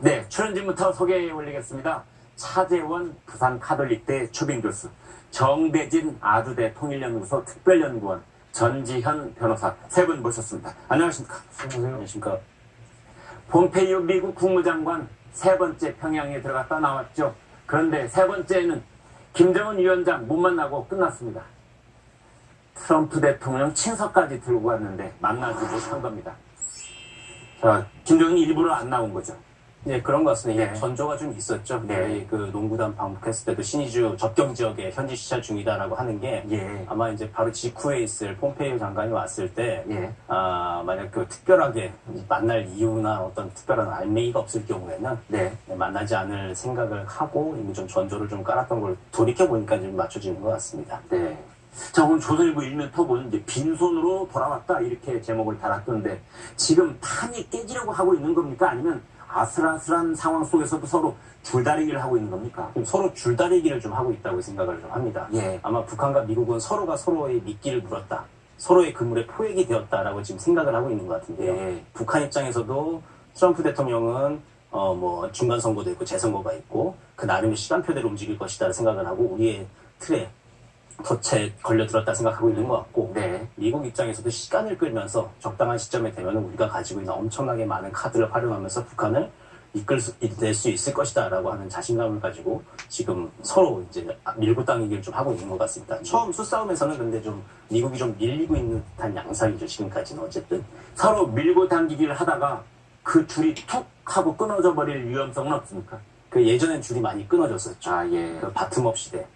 네, 출연진부터 소개해 올리겠습니다. 차재원 부산 카톨릭대 주빙교수, 정대진 아주대 통일연구소 특별연구원, 전지현 변호사 세 분 모셨습니다. 안녕하십니까? 안녕하십니까? 폼페이오 미국 국무장관 세 번째 평양에 들어갔다 나왔죠. 그런데 세 번째는 김정은 위원장 못 만나고 끝났습니다. 트럼프 대통령 친서까지 들고 갔는데 만나지 못한 겁니다. 자, 김정은이 일부러 안 나온 거죠. 네, 그런 것 같습니다. 이게 네. 전조가 좀 있었죠. 네. 저희 그 농구단 방북했을 때도 신의주 접경 지역에 현지 시찰 중이다라고 하는 게 예. 아마 이제 바로 직후에 있을 폼페이오 장관이 왔을 때 예. 아, 만약 그 특별하게 만날 이유나 어떤 특별한 알맹이가 없을 경우에는 네. 네, 만나지 않을 생각을 하고 이미 좀 전조를 좀 깔았던 걸 돌이켜 보니까 좀 맞춰지는 것 같습니다. 네. 자, 오늘 조선일보 일면 터보는 이제 빈손으로 돌아왔다 이렇게 제목을 달았던데 지금 판이 깨지려고 하고 있는 겁니까? 아니면 아슬아슬한 상황 속에서 도 서로 줄다리기를 하고 있는 겁니까? 서로 줄다리기를 좀 하고 있다고 생각을 좀 합니다. 예. 아마 북한과 미국은 서로가 서로의 미끼를 물었다. 서로의 그물에 포획이 되었다라고 지금 생각을 하고 있는 것 같은데요. 예. 북한 입장에서도 트럼프 대통령은 어 뭐 중간 선거도 있고 재선거가 있고 그 나름의 시간표대로 움직일 것이다 생각을 하고 우리의 틀에 덫에 걸려들었다 생각하고 있는 것 같고 네. 미국 입장에서도 시간을 끌면서 적당한 시점에 되면 우리가 가지고 있는 엄청나게 많은 카드를 활용하면서 북한을 이끌 수, 낼수 있을 것이다라고 하는 자신감을 가지고 지금 서로 이제 밀고 당기기를 좀 하고 있는 것 같습니다. 처음 수싸움에서는 근데 좀 미국이 좀 밀리고 있는 듯한 양상이죠. 지금까지는 어쨌든. 서로 밀고 당기기를 하다가 그 줄이 툭 하고 끊어져 버릴 위험성은 없습니까? 그 예전엔 줄이 많이 끊어졌었죠. 아, 예. 그 바텀업 시대, 그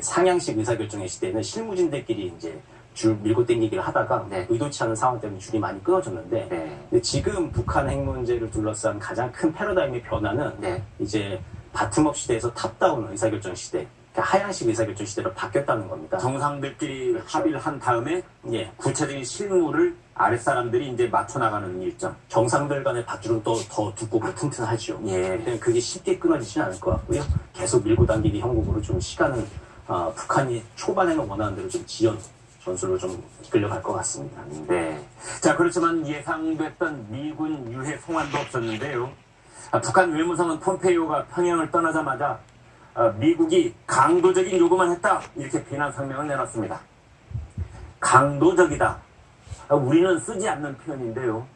상향식 의사결정의 시대는 실무진들끼리 이제 줄 밀고 당기기를 하다가 네. 의도치 않은 상황 때문에 줄이 많이 끊어졌는데 네. 근데 지금 북한 핵 문제를 둘러싼 가장 큰 패러다임의 변화는 네. 이제 바텀업 시대에서 탑다운 의사결정 시대, 그러니까 하향식 의사결정 시대로 바뀌었다는 겁니다. 정상들끼리 그렇죠. 합의를 한 다음에 예, 구체적인 실무를 아랫사람들이 이제 맞춰나가는 일정. 정상들 간의 밧줄은 또 더 두껍고 튼튼하죠. 예. 그게 쉽게 끊어지지는 않을 것 같고요. 계속 밀고 당기기 형국으로 좀 시간은 어, 북한이 초반에는 원하는 대로 좀 지연 전술로 좀 이끌려갈 것 같습니다. 네. 자, 그렇지만 예상됐던 미군 유해 송환도 없었는데요. 아, 북한 외무성은 폼페이오가 평양을 떠나자마자 아, 미국이 강도적인 요구만 했다. 이렇게 비난 성명을 내놨습니다. 강도적이다. 아, 우리는 쓰지 않는 표현인데요.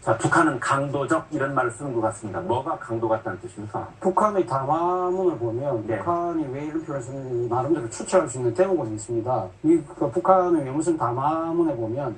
자, 북한은 강도적 이런 말을 쓰는 것 같습니다. 뭐가 강도 같다는 뜻입니까? 북한의 담화문을 보면 네. 북한이 왜 이런 표현을 쓰는지 나름대로 추측할 수 있는 대목은 있습니다. 미, 그 북한의 외무성 담화문에 보면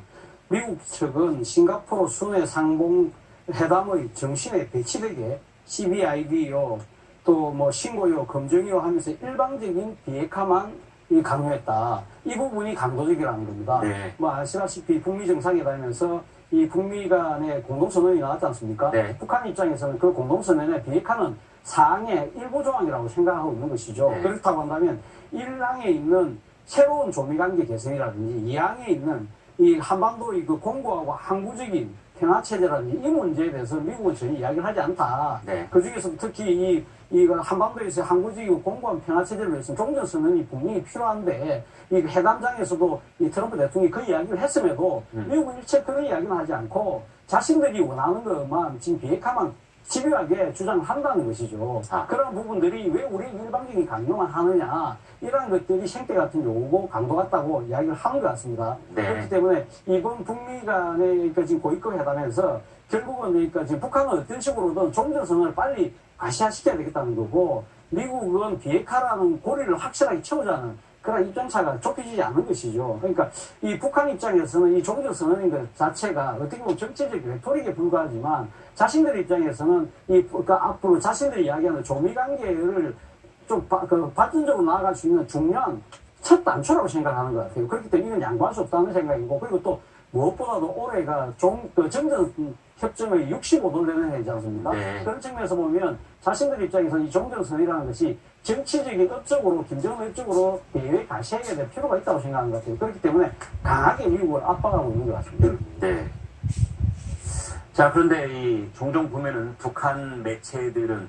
미국 측은 싱가포르 순회 상봉 회담의 정신에 배치되게 CBID요 또 뭐 신고요 검증요 하면서 일방적인 비핵화만 이 강요했다. 이 부분이 강도적이라는 겁니다. 네. 뭐 아시다시피 북미 정상회담에서 이 북미 간의 공동선언이 나왔지 않습니까? 네. 북한 입장에서는 그 공동선언의 비핵화는 사항의 일부 조항이라고 생각하고 있는 것이죠. 네. 그렇다고 한다면 1항에 있는 새로운 조미관계 개선이라든지 2항에 있는 이 한반도의 그 공고하고 항구적인 평화체제라든지 이 문제에 대해서 미국은 전혀 이야기를 하지 않다. 네. 그 중에서 특히 이, 이 한반도에서 항구적이고 공고한 평화체제를 위해서 종전 선언이 분명히 필요한데 이 회담장에서도 이 트럼프 대통령이 그 이야기를 했음에도 음. 미국은 일체 그런 이야기는 하지 않고 자신들이 원하는 것만 지금 비핵화만 집요하게 주장을 한다는 것이죠. 아. 그런 부분들이 왜 우리 일방적인 강요만 하느냐 이런 것들이 생태 같은 요구 강도 같다고 이야기를 하는 것 같습니다. 네. 그렇기 때문에 이번 북미 간의 그러니까 지금 고위급 회담에서 결국은 그러니까 지금 북한은 어떤 식으로든 종전선언을 빨리 가시화시켜야 되겠다는 거고 미국은 비핵화라는 고리를 확실하게 채우자는 그런 입장차가 좁혀지지 않은 것이죠. 그러니까 이 북한 입장에서는 이 종전선언인 것 자체가 어떻게 보면 정치적 레토릭에 불과하지만 자신들 입장에서는 이그 앞으로 자신들이 이야기하는 조미관계를 좀 바, 그 발전적으로 나아갈 수 있는 중요한 첫 단초라고 생각하는 것 같아요. 그렇기 때문에 이건 양보할 수 없다는 생각이고 그리고 또 무엇보다도 올해가 종, 그 정전 협정의 65도 되는 해이지 않습니까? 네. 그런 측면에서 보면 자신들 입장에서 이 종전 선이라는 것이 정치적인 업적으로 김정은 업적으로 대외 가시해야 될 필요가 있다고 생각하는 것 같아요. 그렇기 때문에 강하게 미국을 압박하고 있는 것 같습니다. 네. 자, 그런데 이 종종 보면은 북한 매체들은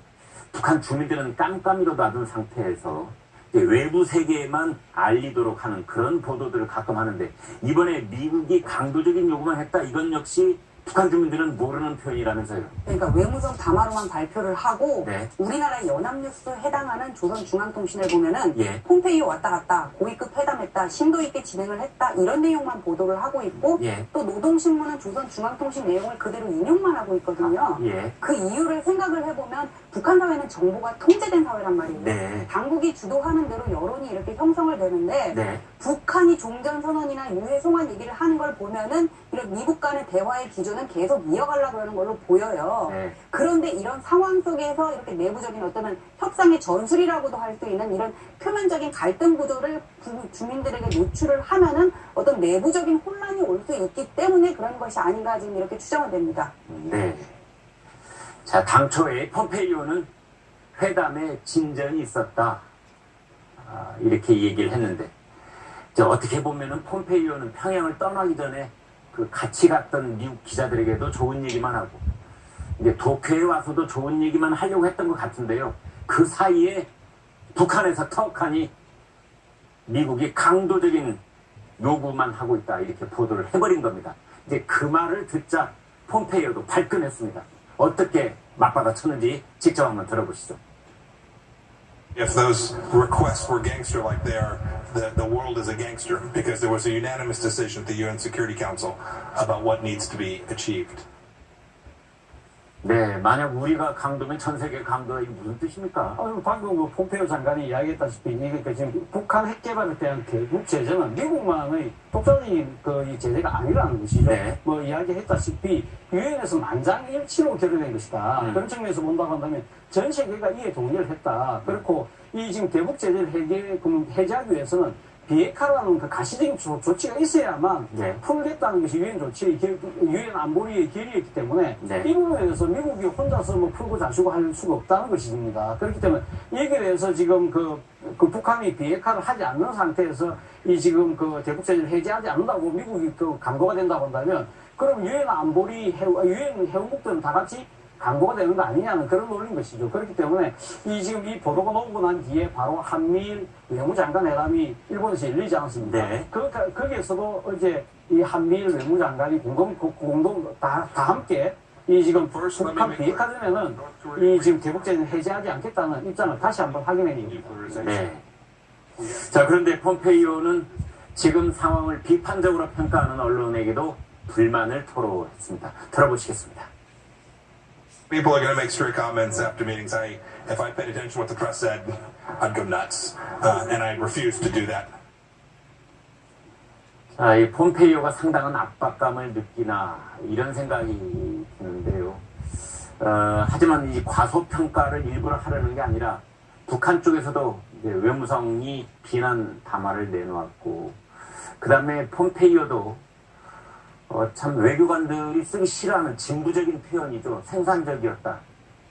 북한 주민들은 깜깜이로 놔둔 상태에서 외부 세계에만 알리도록 하는 그런 보도들을 가끔 하는데 이번에 미국이 강도적인 요구만 했다 이건 역시 북한 주민들은 모르는 표현이라면서요. 그러니까 외무성 담화로만 발표를 하고 네. 우리나라 연합뉴스 해당하는 조선중앙통신을 보면은 예. 폼페이오 왔다 갔다 고위급 회담했다 심도 있게 진행을 했다 이런 내용만 보도를 하고 있고 예. 또 노동신문은 조선중앙통신 내용을 그대로 인용만 하고 있거든요. 예. 그 이유를 생각을 해보면 북한 사회는 정보가 통제된 사회란 말이에요. 네. 당국이 주도하는 대로 여론이 이렇게 형성을 되는데 네. 북한이 종전 선언이나 유해 송환 얘기를 하는 걸 보면은 이런 미국 간의 대화의 기조는 계속 이어가려고 하는 걸로 보여요. 네. 그런데 이런 상황 속에서 이렇게 내부적인 어떤 협상의 전술이라고도 할 수 있는 이런 표면적인 갈등 구도를 부- 주민들에게 노출을 하면은 어떤 내부적인 혼란이 올 수 있기 때문에 그런 것이 아닌가 지금 이렇게 추정은 됩니다. 네. 자, 당초에 폼페이오는 회담에 진전이 있었다. 아, 이렇게 얘기를 했는데, 이제 어떻게 보면은 폼페이오는 평양을 떠나기 전에 그 같이 갔던 미국 기자들에게도 좋은 얘기만 하고, 이제 도쿄에 와서도 좋은 얘기만 하려고 했던 것 같은데요. 그 사이에 북한에서 턱하니 미국이 강도적인 요구만 하고 있다. 이렇게 보도를 해버린 겁니다. 이제 그 말을 듣자 폼페이오도 발끈했습니다. 어떻게 맞받아 쳤는지 직접 한번 들어보시죠. If those requests were gangster like they are, the, the world is a gangster because there was a unanimous decision at the UN Security Council about what needs to be achieved. 네, 만약 우리가 강도면 전 세계 강도가 이게 무슨 뜻입니까? 아, 방금 그 폼페이오 장관이 이야기했다시피 이게 그 지금 북한 핵 개발에 대한 대북 제재는 미국만의 독자적인 그이 제재가 아니라는 것이죠. 네. 뭐 이야기했다시피 유엔에서 만장일치로 결의된 것이다. 음. 그런 측면에서 본다고 한다면 전 세계가 이에 동의를 했다. 그렇고 이 지금 대북 제재를 해제, 해제하기 위해서는 비핵화라는 그 가시적인 조, 조치가 있어야만 네. 풀겠다는 것이 유엔 조치, 유엔 안보리의 결의였기 때문에 네. 이 부분에 대해서 미국이 혼자서 뭐 풀고 자시고 할 수가 없다는 것입니다. 그렇기 때문에 여기에 대해서 지금 그, 그 북한이 비핵화를 하지 않는 상태에서 이 지금 그 대북제재를 해제하지 않는다고 미국이 그 강도가 된다고 한다면 그럼 유엔 안보리 유엔 회원국들은 다 같이 강도가 되는 거 아니냐는 그런 논리인 것이죠. 그렇기 때문에 이 지금 이 보도가 나오고 난 뒤에 바로 한미일 외무장관 회담이 일본에서 열리지 않았습니까? 네. 그, 그- 거기에서도 어제 이 한미일 외무장관이 공동, 그- 공동, 다, 다 함께 이 지금 북한. 비핵화되면은 이 지금 대북제는 해제하지 않겠다는 입장을 다시 한번 확인해 줍니다. 네. 자, 그런데 폼페이오는 지금 상황을 비판적으로 평가하는 언론에게도 불만을 토로했습니다. 들어보시겠습니다. People are going to make stray comments after meetings. I, if I paid attention to what the press said, I'd go nuts, uh, and I refuse to do that. 자, 이 폼페이오가 상당한 압박감을 느끼나 이런 생각이 드는데요. 어, 하지만 이 과소평가를 일부러 하려는 게 아니라 북한 쪽에서도 외무성이 비난 담화를 내놓았고 그 다음에 폼페이오도 어, 참 외교관들이 쓰기 싫어하는 진부적인 표현이죠. 생산적이었다.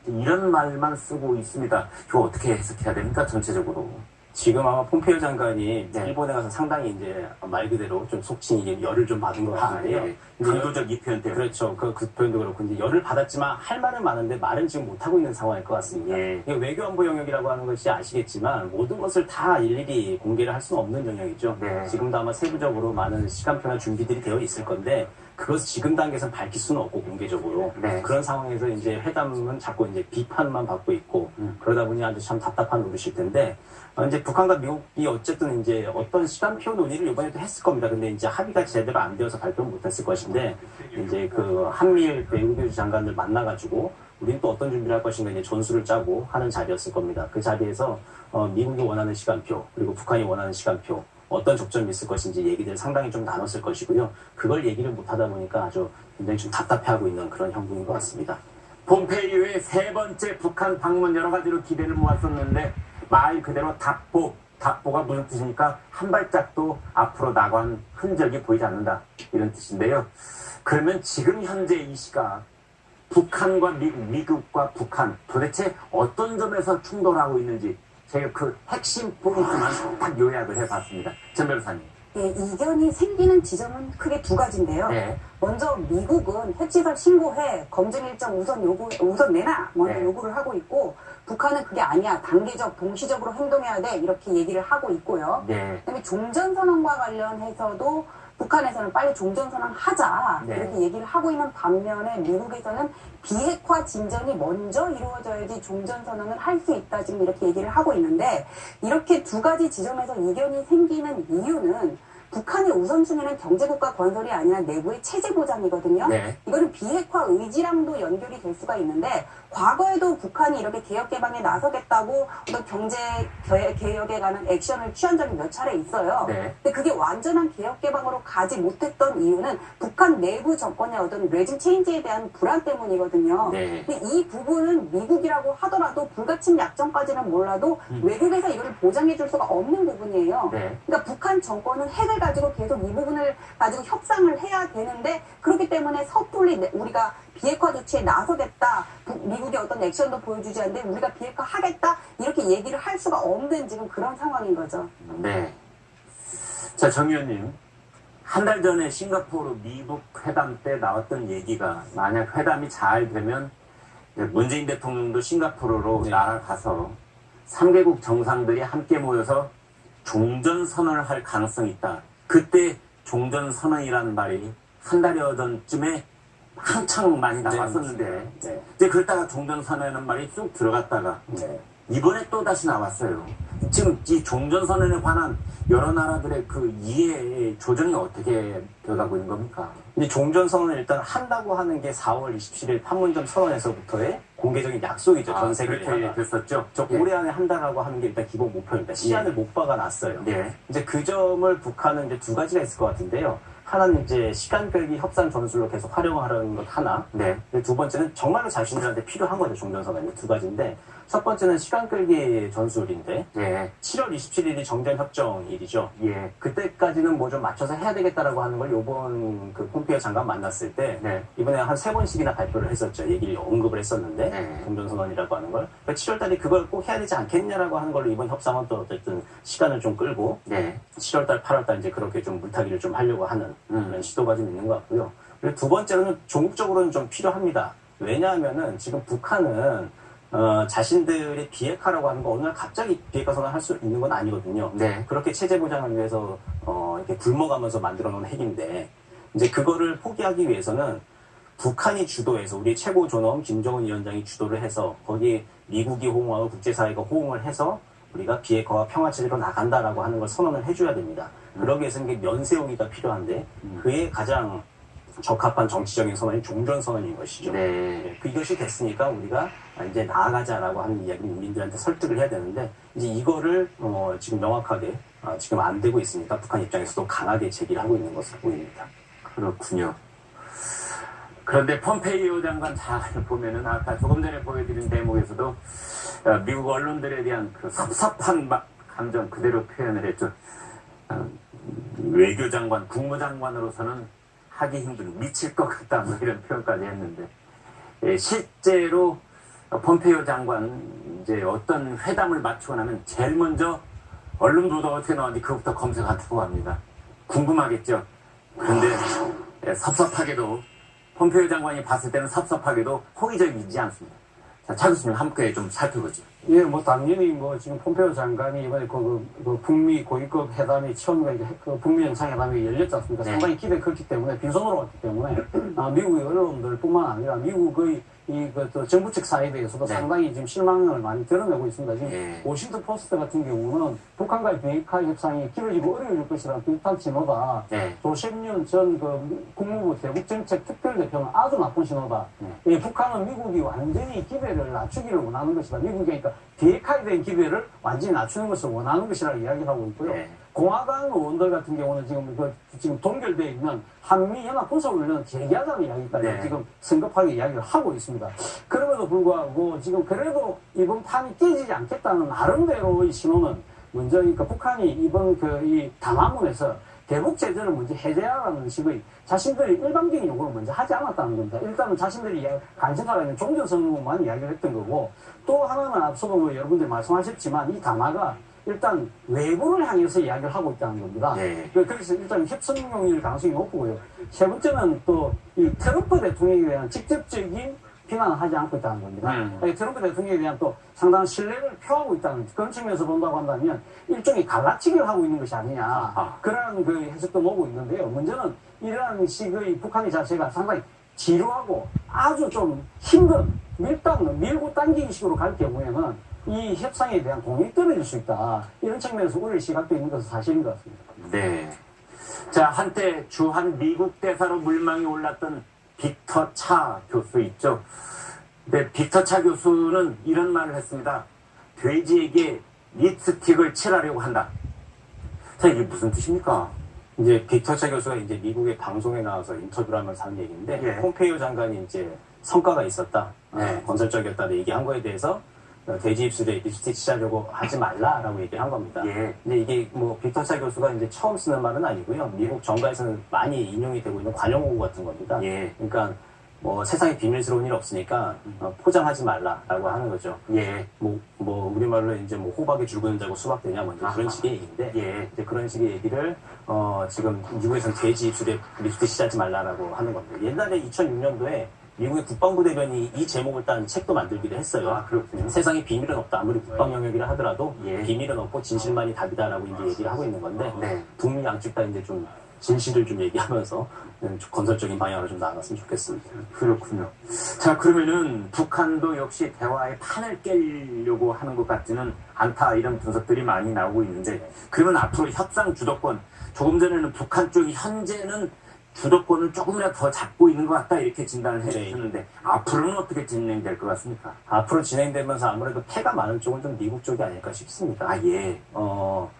이런 말만 쓰고 있습니다. 이거 어떻게 해석해야 됩니까? 전체적으로. 지금 아마 폼페이오 장관이 네. 일본에 가서 상당히 이제 말 그대로 좀 속칭 이게 열을 좀 받은 것 아, 같은데요. 예. 근데 강도적 이 표현 때문에. 그렇죠. 그, 그 표현도 그렇고 이제 열을 받았지만 할 말은 많은데 말은 지금 못 하고 있는 상황일 것 같습니다. 예. 이게 외교안보 영역이라고 하는 것이 아시겠지만 모든 것을 다 일일이 공개를 할 수는 없는 영역이죠. 네. 지금도 아마 세부적으로 많은 시간표나 준비들이 되어 있을 건데 그것을 지금 단계에서는 밝힐 수는 없고 공개적으로 네. 그런 상황에서 이제 회담은 자꾸 이제 비판만 받고 있고 음. 그러다 보니 아주 참 답답한 노릇일 텐데 어, 이제 북한과 미국이 어쨌든 이제 어떤 시간표 논의를 이번에도 했을 겁니다. 근데 이제 합의가 제대로 안 되어서 발표를 못했을 것인데 이제 그 한미일 외교부 장관들 만나가지고 우리는 또 어떤 준비를 할 것인가 이제 전술을 짜고 하는 자리였을 겁니다. 그 자리에서 어, 미국이 원하는 시간표 그리고 북한이 원하는 시간표 어떤 접점이 있을 것인지 얘기들 상당히 좀 나눴을 것이고요. 그걸 얘기를 못하다 보니까 아주 굉장히 좀 답답해하고 있는 그런 형국인 것 같습니다. 폼페이오의 세 번째 북한 방문 여러 가지로 기대를 모았었는데 말 그대로 답보 답보가 무슨 뜻입니까? 한 발짝도 앞으로 나간 흔적이 보이지 않는다 이런 뜻인데요. 그러면 지금 현재 이 시각 북한과 미국, 미국과 북한 도대체 어떤 점에서 충돌하고 있는지 제가 그 핵심 포인트만 딱 요약을 해봤습니다. 전 변호사님. 예, 이견이 생기는 지점은 크게 두 가지인데요. 네. 먼저 미국은 핵시설 신고해 검증 일정 우선 요구 우선 내놔 먼저 네. 요구를 하고 있고 북한은 그게 아니야 단계적 동시적으로 행동해야 돼 이렇게 얘기를 하고 있고요. 네. 그다음에 종전선언과 관련해서도 북한에서는 빨리 종전선언 하자 네. 이렇게 얘기를 하고 있는 반면에 미국에서는 비핵화 진전이 먼저 이루어져야지 종전선언을 할 수 있다 지금 이렇게 얘기를 하고 있는데 이렇게 두 가지 지점에서 이견이 생기는 이유는 북한의 우선순위는 경제국가 건설이 아니라 내부의 체제 보장이거든요. 네. 이거는 비핵화 의지랑도 연결이 될 수가 있는데 과거에도 북한이 이렇게 개혁 개방에 나서겠다고 어떤 경제 개- 개혁에 관한 액션을 취한 적이 몇 차례 있어요. 네. 근데 그게 완전한 개혁 개방으로 가지 못했던 이유는 북한 내부 정권의 어떤 레짐 체인지에 대한 불안 때문이거든요. 네. 근데 이 부분은 미국이라고 하더라도 불가침 약정까지는 몰라도 외국에서 이거를 보장해 줄 수가 없는 부분이에요. 네. 그러니까 북한 정권은 핵을 가지고 계속 이 부분을 가지고 협상을 해야 되는데 그렇기 때문에 섣불리 내- 우리가 비핵화 조치에 나서겠다 북- 미국이 어떤 액션도 보여주지 않는데 우리가 비핵화 하겠다 이렇게 얘기를 할 수가 없는 지금 그런 상황인 거죠. 네. 자, 정 의원님. 한 달 전에 싱가포르 미국 회담 때 나왔던 얘기가 만약 회담이 잘 되면 문재인 대통령도 싱가포르로 네. 날아가서 3개국 정상들이 함께 모여서 종전 선언을 할 가능성이 있다. 그때 종전 선언이라는 말이 한 달여 전쯤에 한창 많이 나왔었는데 네. 이제 그러다가 종전선언이라는 말이 쑥 들어갔다가 네. 이번에 또 다시 나왔어요. 지금 이 종전선언에 관한 여러 나라들의 그 이해 조정이 어떻게 돼가고 있는 겁니까? 근데 종전선언을 일단 한다고 하는 게 4월 27일 판문점 선언에서부터의 공개적인 약속이죠. 전 세계에. 그렇게 됐었죠. 저 예. 올해 안에 한다라고 하는 게 일단 기본 목표입니다. 시한을 못 박아놨어요. 네. 이제 그 점을 북한은 이제 두 가지가 있을 것 같은데요. 하나는 이제 시간 끌기 협상 전술로 계속 활용하려는 것 하나. 네. 그리고 두 번째는 정말로 자신들한테 필요한 거죠. 종전선언 이 두 가지인데 첫 번째는 시간 끌기 전술인데 예. 7월 27일이 정전 협정일이죠. 예. 그때까지는 뭐 좀 맞춰서 해야 되겠다라고 하는 걸 요번 그 폼페이오 장관 만났을 때 네. 이번에 한 세 번씩이나 발표를 했었죠. 얘기를 언급을 했었는데 네. 종전선언이라고 하는 걸. 7월 달에 그걸 꼭 해야 되지 않겠냐라고 하는 걸로 이번 협상은 또 어쨌든 시간을 좀 끌고 네. 7월 달, 8월 달 이제 그렇게 좀 물타기를 좀 하려고 하는 음. 시도가 좀 있는 것 같고요. 그리고 두 번째로는 종국적으로는 좀 필요합니다. 왜냐하면은 지금 북한은 어, 자신들의 비핵화라고 하는 거 어느 날 갑자기 비핵화 선언을 할 수 있는 건 아니거든요. 네. 그렇게 체제 보장을 위해서 어, 이렇게 굶어가면서 만들어 놓은 핵인데 이제 그거를 포기하기 위해서는 북한이 주도해서 우리 최고 존엄 김정은 위원장이 주도를 해서 거기에 미국이 호응하고 국제사회가 호응을 해서 우리가 비핵화와 평화 체제로 나간다라고 하는 걸 선언을 해줘야 됩니다. 그러기 위해서는 면세우기가 필요한데 그에 가장 적합한 정치적인 선언이 종전 선언인 것이죠. 네. 네, 그 이것이 됐으니까 우리가 이제 나아가자라고 하는 이야기를 국민들한테 설득을 해야 되는데 이제 이거를 어, 지금 명확하게 어, 지금 안 되고 있으니까 북한 입장에서도 강하게 제기를 하고 있는 것으로 보입니다. 그렇군요. 그런데 폼페이오 장관 잘 보면은 아까 조금 전에 보여드린 대목에서도 어, 미국 언론들에 대한 그 섭섭한 마- 감정 그대로 표현을 했죠. 어, 외교장관, 국무장관으로서는 하기 힘든 미칠 것 같다 뭐 이런 표현까지 했는데 예, 실제로 폼페이오 장관 이제 어떤 회담을 마치고 나면 제일 먼저 언론 보도가 어떻게 나왔는지 그것부터 검색한다고 합니다. 궁금하겠죠. 그런데 예, 섭섭하게도 폼페이오 장관이 봤을 때는 섭섭하게도 호의적이지 않습니다. 자, 차 교수님 함께 좀 살펴보죠. 예, 뭐 당연히 뭐 지금 폼페이오 장관이 이번에 그, 그, 그 북미 고위급 회담이 처음에 이제 그 북미 정상회담이 열렸지 않습니까? 네. 상당히 기대가 컸기 때문에 빈손으로 왔기 때문에 아, 미국의 언론들뿐만 아니라 미국의 이그 또 정부 측 사이에 대해서도 네. 상당히 지금 실망을 많이 드러내고 있습니다. 지금 예. 워싱턴 포스트 같은 경우는 북한과의 비핵화 협상이 길어지고 어려워질 것이라는 비슷한 신호다. 네. 조셉년 전그 국무부 대북정책 특별대표는 아주 나쁜 신호다. 네. 예, 북한은 미국이 완전히 기대를 낮추기를 원하는 것이다. 미국이 그러니까 비핵화에 대한 기대를 완전히 낮추는 것을 원하는 것이라고 이야기를 하고 있고요. 네. 공화당 의원들 같은 경우는 지금 그 지금 동결되어 있는 한미 연합 군사훈련을 재개하자는 이야기까지 네. 지금 성급하게 이야기를 하고 있습니다. 그럼에도 불구하고 지금 그래도 이번 판이 깨지지 않겠다는 나름대로의 신호는 먼저 그러니까 북한이 이번 그 이 담화문에서 대북 제재를 먼저 해제하라는 식의 자신들이 일방적인 요구를 먼저 하지 않았다는 겁니다. 일단은 자신들이 관심사가 있는 종전선언만 이야기를 했던 거고 또 하나는 앞서도 뭐 여러분들이 말씀하셨지만 이 담화가 일단 외부를 향해서 이야기를 하고 있다는 겁니다. 예. 그- 그래서 일단 협상용일 가능성이 높고요. 세 번째는 또 이 트럼프 대통령에 대한 직접적인 비난을 하지 않고 있다는 겁니다. 음. 이 트럼프 대통령에 대한 또 상당한 신뢰를 표하고 있다는 그런 측면에서 본다고 한다면 일종의 갈라치기를 하고 있는 것이 아니냐 아하. 그런 그 해석도 보고 있는데요. 문제는 이러한 식의 북한의 자체가 상당히 지루하고 아주 좀 힘든 밀당 밀고 당기기 식으로 갈 경우에는 이 협상에 대한 공이 떨어질 수 있다 이런 측면에서 우려의 시각도 있는 것은 사실인 것 같습니다. 네. 자, 한때 주한 미국 대사로 물망이 올랐던 빅터 차 교수 있죠. 네, 빅터 차 교수는 이런 말을 했습니다. 돼지에게 립스틱을 칠하려고 한다. 자, 이게 무슨 뜻입니까? 이제 빅터 차 교수가 이제 미국의 방송에 나와서 인터뷰를 하면서 한 얘기인데 예. 폼페이오 장관이 이제 성과가 있었다, 네. 어, 건설적이었다고 얘기한 거에 대해서 어, 돼지 입술에 립스틱 칠하려고 하지 말라라고 얘기를 한 겁니다. 예. 근데 이게 뭐 빅터차 교수가 이제 처음 쓰는 말은 아니고요. 미국 정가에서는 많이 인용이 되고 있는 관용어구 같은 겁니다. 예. 그러니까 뭐 세상에 비밀스러운 일 없으니까 어, 포장하지 말라라고 하는 거죠. 예. 뭐, 뭐, 우리말로 이제 뭐 호박에 줄 긋는다고 수박 되냐, 뭐 이제 그런. 식의 얘기인데, 예. 이제 그런 식의 얘기를, 어, 지금 미국에서는 돼지 입술에 립스틱 칠하지 말라라고 하는 겁니다. 옛날에 2006년도에 미국의 국방부 대변이 이 제목을 딴 책도 만들기도 했어요. 아, 그렇군요. 세상에 비밀은 없다. 아무리 국방 영역이라 하더라도 예. 비밀은 없고 진실만이 답이다라고 이제 얘기를 하고 있는 건데, 네. 북미 양측 다 이제 좀 진실을 좀 얘기하면서 좀 건설적인 방향으로 좀 나아갔으면 좋겠습니다. 그렇군요. 자, 그러면은 북한도 역시 대화의 판을 깨려고 하는 것 같지는 않다 이런 분석들이 많이 나오고 있는데 그러면 앞으로 협상 주도권 조금 전에는 북한 쪽이 현재는 주도권을 조금이라도 더 잡고 있는 것 같다 이렇게 진단을 네. 했는데 앞으로는 어떻게 진행될 것 같습니까? 앞으로 진행되면서 아무래도 패가 많은 쪽은 좀 미국 쪽이 아닐까 싶습니다. 아 예. 어,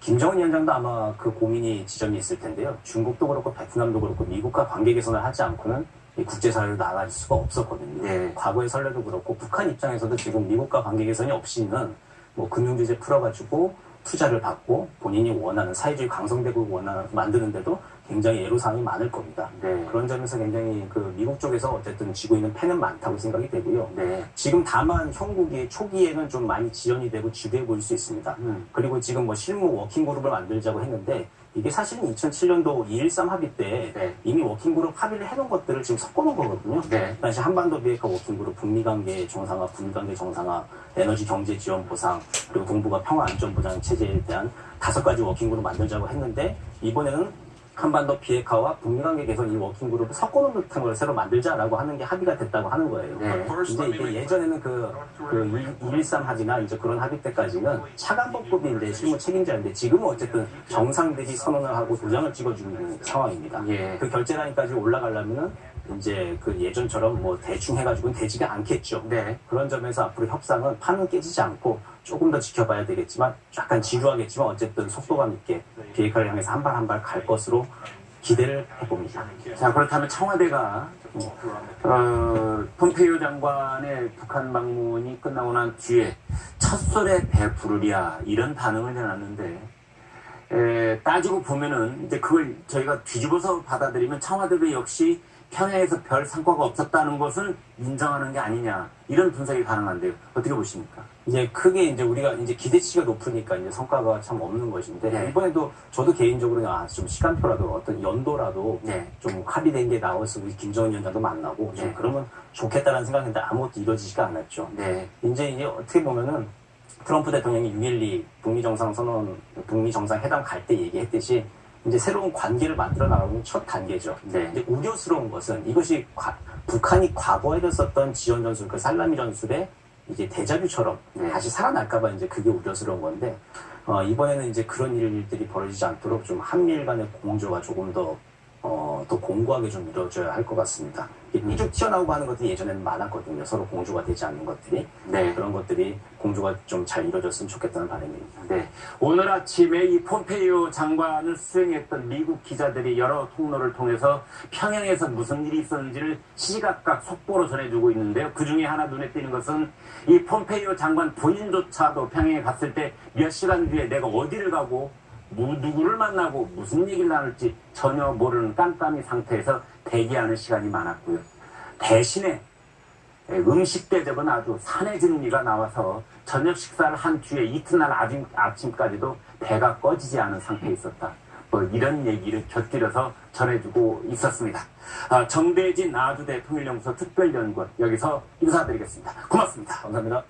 김정은 위원장도 아마 그 고민이 지점이 있을 텐데요. 중국도 그렇고 베트남도 그렇고 미국과 관계 개선을 하지 않고는 이 국제사회로 나갈 수가 없었거든요. 네. 과거의 선례도 그렇고 북한 입장에서도 지금 미국과 관계 개선이 없이는 뭐 금융 제재 풀어가지고 투자를 받고 본인이 원하는 사회주의 강성대국을 원하는 만드는데도 굉장히 애로사항이 많을 겁니다. 네. 그런 점에서 굉장히 그 미국 쪽에서 어쨌든 지고 있는 패는 많다고 생각이 되고요. 네. 지금 다만 형국이 초기에는 좀 많이 지연이 되고 지루해 보일 수 있습니다. 음. 그리고 지금 뭐 실무 워킹 그룹을 만들자고 했는데 이게 사실은 2007년도 2.13 합의 때 네. 이미 워킹 그룹 합의를 해놓은 것들을 지금 섞어놓은 거거든요. 네. 당시 한반도 비핵화 워킹 그룹 북미 관계 정상화, 북미 관계 정상화, 에너지 경제 지원 보상, 그리고 동북아 평화 안전 보장 체제에 대한 다섯 가지 워킹 그룹 만들자고 했는데 이번에는 한반도 비핵화와 북미 관계 개선 이 워킹 그룹을 섞어놓은 듯한 걸 새로 만들자라고 하는 게 합의가 됐다고 하는 거예요. 네. 이제 이게 예전에는 그, 그213 합의나 이제 그런 합의 때까지는 차관법급이 이제 실무 책임자인데 지금은 어쨌든 정상들이 선언을 하고 도장을 찍어주고 있는 상황입니다. 예. 그 결재라인까지 올라가려면은 이제 그 예전처럼 뭐 대충 해가지고는 되지가 않겠죠. 네. 그런 점에서 앞으로 협상은 판은 깨지지 않고 조금 더 지켜봐야 되겠지만 약간 지루하겠지만 어쨌든 속도감 있게 비핵화를 향해서 한 발 한 발 갈 것으로 기대를 해봅니다. 자 그렇다면 청와대가 어, 폼페이오 장관의 북한 방문이 끝나고 난 뒤에 첫술에 배 부르랴 이런 반응을 내놨는데 에, 따지고 보면은 이제 그걸 저희가 뒤집어서 받아들이면 청와대도 역시 평양에서 별 성과가 없었다는 것을 인정하는 게 아니냐 이런 분석이 가능한데요 어떻게 보십니까? 이제 크게 이제 우리가 이제 기대치가 높으니까 이제 성과가 참 없는 것인데 네. 이번에도 저도 개인적으로는 아, 좀 시간표라도 어떤 연도라도 네. 좀 합의된 게 나와서 우리 김정은 위원장도 만나고 좀 네. 그러면 그러면 좋겠다라는 생각했는데 아무것도 이루어지지가 않았죠. 네, 이제 이게 어떻게 보면은 트럼프 대통령이 6.12 북미 정상 선언, 북미 정상 회담 갈 때 얘기했듯이 이제 새로운 관계를 만들어 나가는 첫 단계죠. 네. 근데 우려스러운 것은 이것이 과- 북한이 과거에 했었던 지원 전술, 그 살라미 전술의 이제 대자뷰처럼 네. 다시 살아날까봐 이제 그게 우려스러운 건데 어, 이번에는 이제 그런 일들이 벌어지지 않도록 좀 한미일 간의 공조가 조금 더 어, 더 공고하게 좀 이루어져야 할 것 같습니다. 이게 삐죽 튀어나오고 하는 것들이 예전에는 많았거든요. 서로 공조가 되지 않는 것들이. 네. 그런 것들이 공조가 좀 잘 이루어졌으면 좋겠다는 바람입니다. 네. 오늘 아침에 이 폼페이오 장관을 수행했던 미국 기자들이 여러 통로를 통해서 평양에서 무슨 일이 있었는지를 시시각각 속보로 전해주고 있는데요. 그 중에 하나 눈에 띄는 것은 이 폼페이오 장관 본인조차도 평양에 갔을 때 몇 시간 뒤에 내가 어디를 가고 뭐 누구를 만나고 무슨 얘기를 나눌지 전혀 모르는 깜깜이 상태에서 대기하는 시간이 많았고요. 대신에 예, 음식 대접은 아주 산해진미가 나와서 저녁 식사를 한 뒤에 이튿날 아침, 아침까지도 배가 꺼지지 않은 상태에 있었다. 뭐 이런 얘기를 곁들여서 전해주고 있었습니다. 아, 정대진 아주대 통일연구소 특별연구원 여기서 인사드리겠습니다. 고맙습니다. 감사합니다.